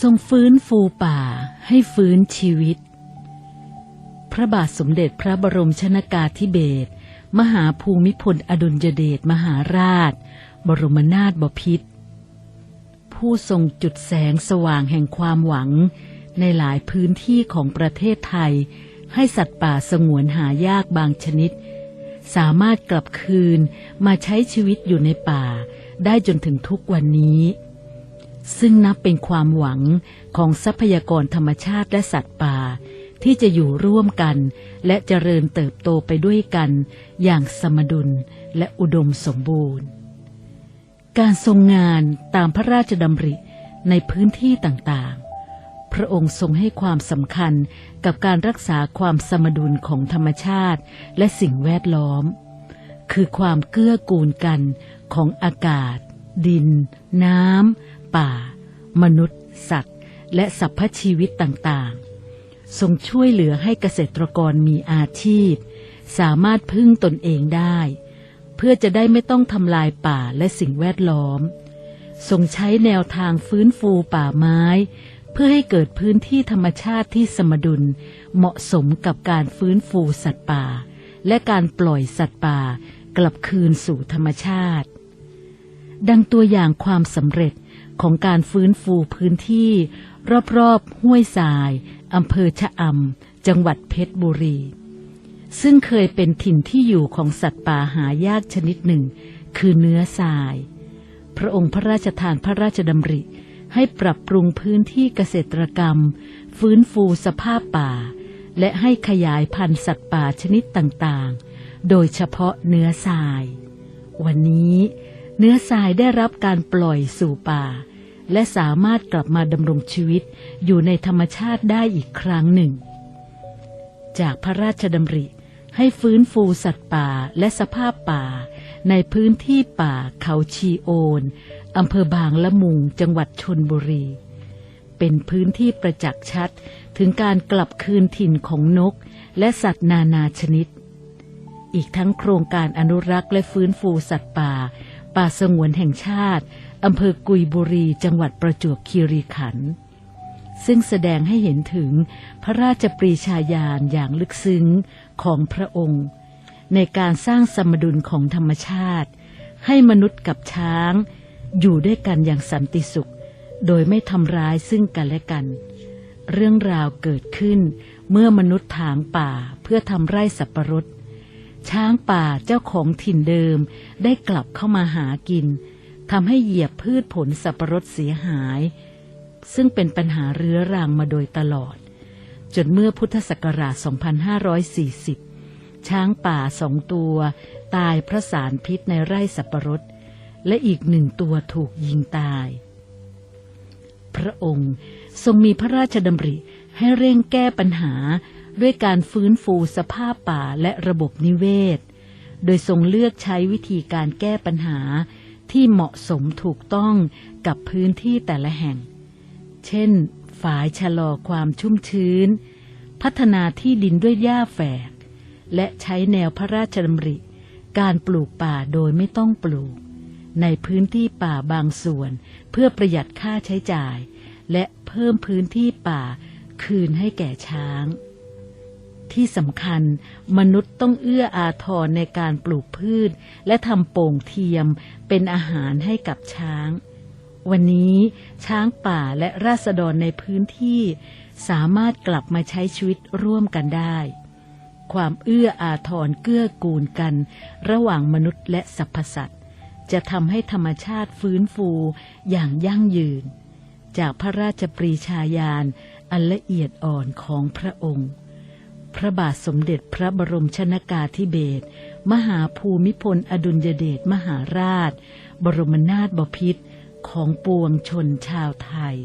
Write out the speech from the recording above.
ทรงฟื้นฟูป่าให้ฟื้นชีวิต พระบาทสมเด็จพระบรมชนากาธิเบศรมหาภูมิพลอดุลยเดชมหาราช บรมนาถบพิตรผู้ทรงจุดแสงสว่างแห่งความหวัง ในหลายพื้นที่ของประเทศไทย ให้สัตว์ป่าสงวนหายากบางชนิด สามารถกลับคืนมาใช้ชีวิตอยู่ในป่า ได้จนถึงทุกวันนี้ ซึ่งนับเป็นความหวังของทรัพยากรธรรมชาติและสัตว์ป่า ที่จะอยู่ร่วมกัน และเจริญเติบโตไปด้วยกัน อย่างสมดุลและอุดมสมบูรณ์ การทรงงานตามพระราชดำริในพื้นที่ต่างๆ พระองค์ทรงให้ความสำคัญกับการรักษาความสมดุลของธรรมชาติและสิ่งแวดล้อม คือความเกื้อกูลกันของอากาศ ดิน น้ำ ป่า มนุษย์ สัตว์ และสรรพชีวิตต่างๆ ทรงช่วยเหลือให้เกษตรกรมีอาชีพ สามารถพึ่งตนเองได้ เพื่อจะได้ไม่ต้องทำลายป่าและสิ่งแวดล้อม ทรงใช้แนวทางฟื้นฟูป่าไม้ เพื่อให้เกิดพื้นที่ธรรมชาติที่สมดุล เหมาะสมกับการฟื้นฟูสัตว์ป่า และการปล่อยสัตว์ป่ากลับคืนสู่ธรรมชาติ ดังตัวอย่างความสำเร็จของการฟื้นฟูพื้นที่ รอบๆ ห้วยทรายอำเภอชะอำจังหวัดเพชรบุรี ซึ่งเคยเป็นถิ่นที่อยู่ของสัตว์ป่าหายากชนิดหนึ่ง คือเนื้อทราย พระองค์พระราชทานพระราชดำริ ให้ปรับปรุงพื้นที่เกษตรกรรม ฟื้นฟูสภาพป่า และให้ขยายพันธุ์สัตว์ป่าชนิดต่างๆ โดยเฉพาะเนื้อทราย วันนี้ เนื้อทรายได้รับการปล่อยสู่ป่า และสามารถกลับมาดำรงชีวิตอยู่ในธรรมชาติได้อีกครั้งหนึ่ง จากพระราชดำริให้ฟื้นฟูสัตว์ป่าและสภาพป่า ในพื้นที่ป่าเขาชีโอนอำเภอบางละมุงจังหวัดชนบุรี เป็นพื้นที่ประจักษ์ชัดถึงการกลับคืนถิ่นของนก และสัตว์นานาชนิด อีกทั้งโครงการอนุรักษ์และฟื้นฟูสัตว์ป่า ป่าสงวนแห่งชาติอำเภอกุยบุรีจังหวัดประจวบคีรีขันธ์ซึ่งแสดงให้เห็นถึงพระราชปรีชาญาณอย่างลึกซึ้งของพระองค์ ในการสร้างสมดุลของธรรมชาติ ให้มนุษย์กับช้าง อยู่ด้วยกันอย่างสันติสุข โดยไม่ทำร้ายซึ่งกันและกัน เรื่องราวเกิดขึ้นเมื่อมนุษย์ถางป่าเพื่อทำไร่สับปะรด ช้างป่าเจ้าของถิ่นเดิมได้กลับเข้ามาหากินทำให้เหยียบพืชผลสับปะรดเสียหาย ซึ่งเป็นปัญหาเรื้อรังมาโดยตลอด จนเมื่อพุทธศักราช 2540 ช้างป่าสองตัว ตายเพราะสารพิษในไร่สับปะรด และอีกหนึ่งตัวถูกยิงตาย พระองค์ทรงมีพระราชดำริให้เร่งแก้ปัญหา ด้วยการฟื้นฟูสภาพป่าและระบบนิเวศ โดยทรงเลือกใช้วิธีการแก้ปัญหาที่เหมาะสมถูกต้องกับพื้นที่แต่ละแห่ง เช่น ฝายชะลอความชุ่มชื้น พัฒนาที่ดินด้วยหญ้าแฝก และใช้แนวพระราชดำริ การปลูกป่าโดยไม่ต้องปลูก ในพื้นที่ป่าบางส่วน เพื่อประหยัดค่าใช้จ่าย และเพิ่มพื้นที่ป่าคืนให้แก่ช้าง ที่สำคัญ มนุษย์ต้องเอื้ออาทรในการปลูกพืช และทำโป่งเทียมเป็นอาหารให้กับช้าง วันนี้ช้างป่าและราษฎรในพื้นที่ สามารถกลับมาใช้ชีวิตร่วมกันได้ ความเอื้ออาทรเกื้อกูลกัน ระหว่างมนุษย์และสรรพสัตว์จะทำให้ธรรมชาติฟื้นฟูอย่างยั่งยืน จากพระราชปรีชาญาณอันละเอียดอ่อนของพระองค์ พระบาทสมเด็จพระบรมชนากาธิเบศรมหาภูมิพลอดุลยเดชมหาราช บรมนาถบพิตรของปวงชนชาวไทย